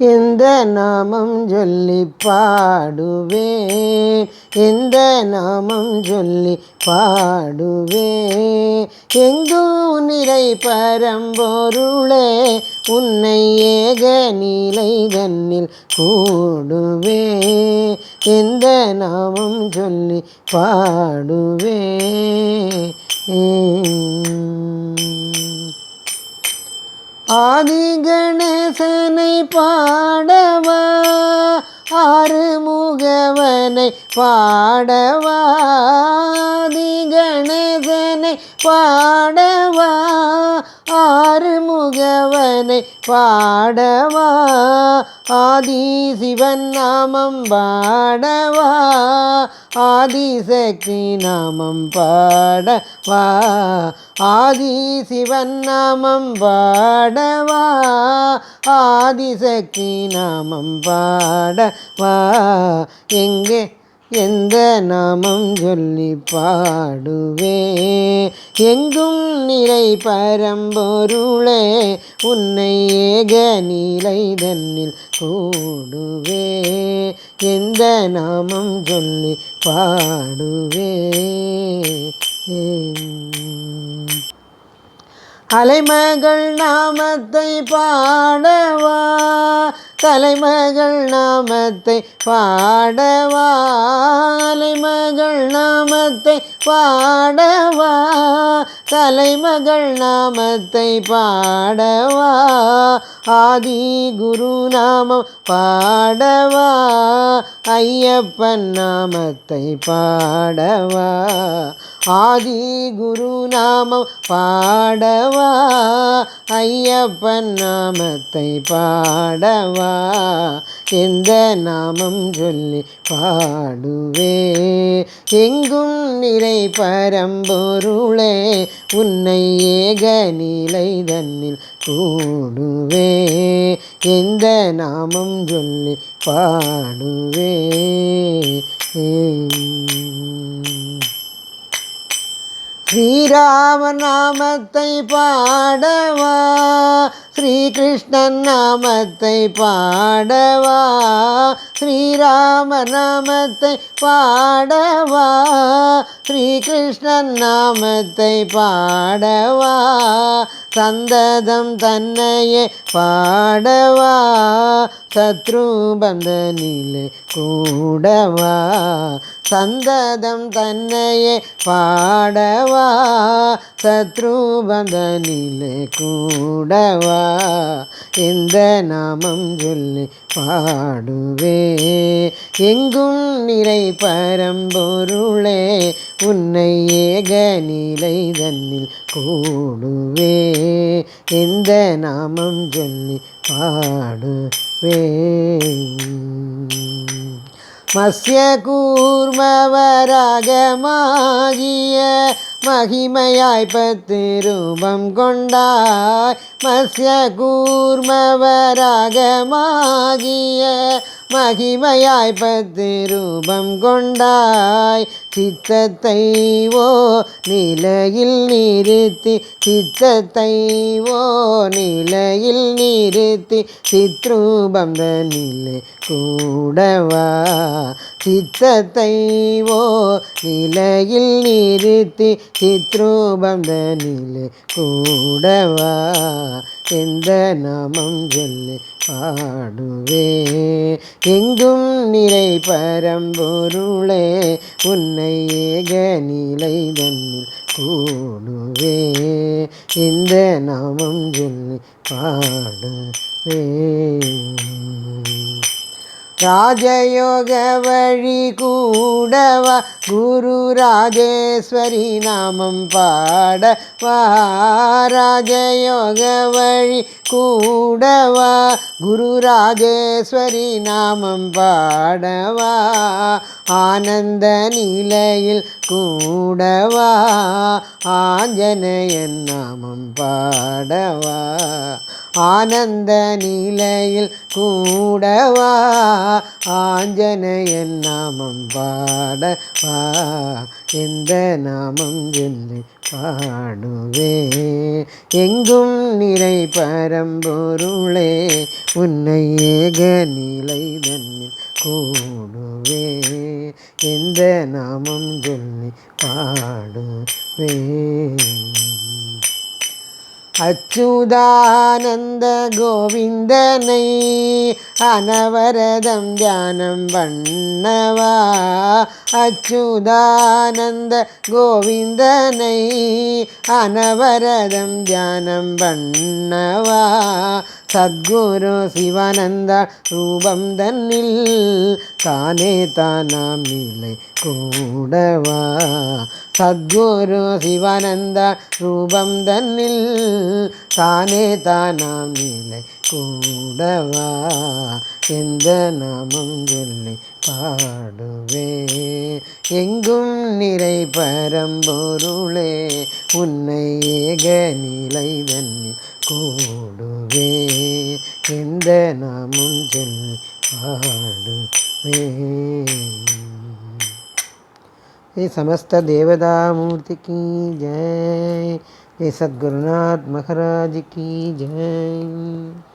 இந்த நாமம் சொல்லி பாடுவேன்? இந்த நாமம் சொல்லி பாடுவேன்? எங்கோ நிறை பரம்பொருளே உன்னை ஏக நிலை தன்னில் கூடுவே எந்த நாமம் சொல்லி பாடுவேன்? பாடவா? ஆறு முகவனை பாடவாதி கணேசனை பாடவா ஆறுமுகவனை பாடவா ஆதி சிவன் நாமம் பாடவா ஆதிசக்தி நாமம் பாடவா ஆதி சிவன் நாமம் பாடவா ஆதிசக்தி நாமம் பாடவா. எங்கே எந்த நாமம் சொல்லி பாடுவே? எங்கும் நிலை பரம்பொருளே உன்னை ஏக நிலை தன்னில் கூடுவே. எந்த நாமம் சொல்லி பாடுவே? அலைமகள் நாமத்தை பாடவா? தலைமகள் நாமத்தை பாடவா அலைமகள் நாமத்தை பாடவா? தலைமகள் நாமத்தை பாடவா? ஆதி குரு நாமம் பாடவா? ஐயப்பன் நாமத்தை பாடவா? ஆதி குரு நாமம் பாடவா? ஐயப்பன் நாமத்தை பாடவா? எந்த நாமம் சொல்லி பாடுவே? எங்கும் நிறை பரம்பொருளே உன்னை ஏக நிலை தன்னில் கூடுவே எந்த நாமம் சொல்லி பாடுவே. ஸ்ரீராம நாமத்தை பாடவா ஸ்ரீகிருஷ்ணன் நாமத்தை பாடவா ஸ்ரீராம நாமத்தை பாடவா. ஸ்ரீகிருஷ்ணன் நாமத்தை பாடவா. சந்ததம் தன்னையே பாடவா. சத்ருபந்தனிலே கூடவா. சந்ததம் தன்னையே பாடவா. சத்ருபந்தனிலே கூடவா. இந்த நாமம் சொல்லி பாடுவே எங்கும் நிறை பரம்பொருளே உன்னை ஏக நிலை தன்னில் கூடுவே. எந்த நாமம் சொல்லி பாடுவே மத்ய கூர்மவராகமாகிய மகிமையாய் பத்திரூபம் கொண்டாய். மத்ய கூர்மவராகமாகிய மகிமையாய் பத்திரூபம் கொண்டாய். சித்தத்தை ஓ நிலையில் நிறுத்தி சித்தத்தை ஓ நிலையில் நிறுத்தி சித்ரூபந்த நிலை கூடவா? சித்தத்தை ஓ நிலையில் நிறுத்தி சித்ரூபந்த நிலை கூடவா? எந்த நாமம் சொல்லி பாடுவே? எங்கும் நிறை பரம்பொருளே உன்னை ஏக நிலை தன்னில் கூடுவே இந்த நாமம் சொல்லி பாடுவே ராஜயோக வழி கூடவா? குரு ராஜேஸ்வரி நாமம் பாடவா. ராஜயோக வழி கூடவா? குரு ராஜேஸ்வரி நாமம் பாடவா. ஆனந்த நிலையில் கூடவா? ஆஞ்சநேயன் நாமம் பாடவா. ஆனந்த நிலையில் கூடவா? ஆஞ்சநேயன் நாமம் பாடவா? எந்த நாமம் சொல்லி பாடுவே? எங்கும் நிறை பரம்பொருளே உன்னை ஏக நிலை தன்னில் கூடுவே. எந்த நாமம் சொல்லி பாடுவே? அச்சுதானந்த கோவிந்தனை அனவரதம் தியானம் பண்ணவா? அச்சுதானந்த கோவிந்தனை அனவரதம் தியானம் பண்ணவா? சத்குரு சிவானந்த ரூபம் தன்னில் தானே தானாம் நிலை கூடவா? சத்குரு சிவானந்த ரூபம் தன்னில் தானே தானாம் நிலை கூடவா? எந்த நாமம் சொல்லி பாடுவே? எங்கும் நிறை பரம்பொருளே உன்னை ஏக நிலை தன்னில் கூடுவே. எந்த நாமும் சொல்லி பாடுவே? ये समस्त देवता मूर्ति की जय। ये सद्गुरुनाथ महाराज की जय।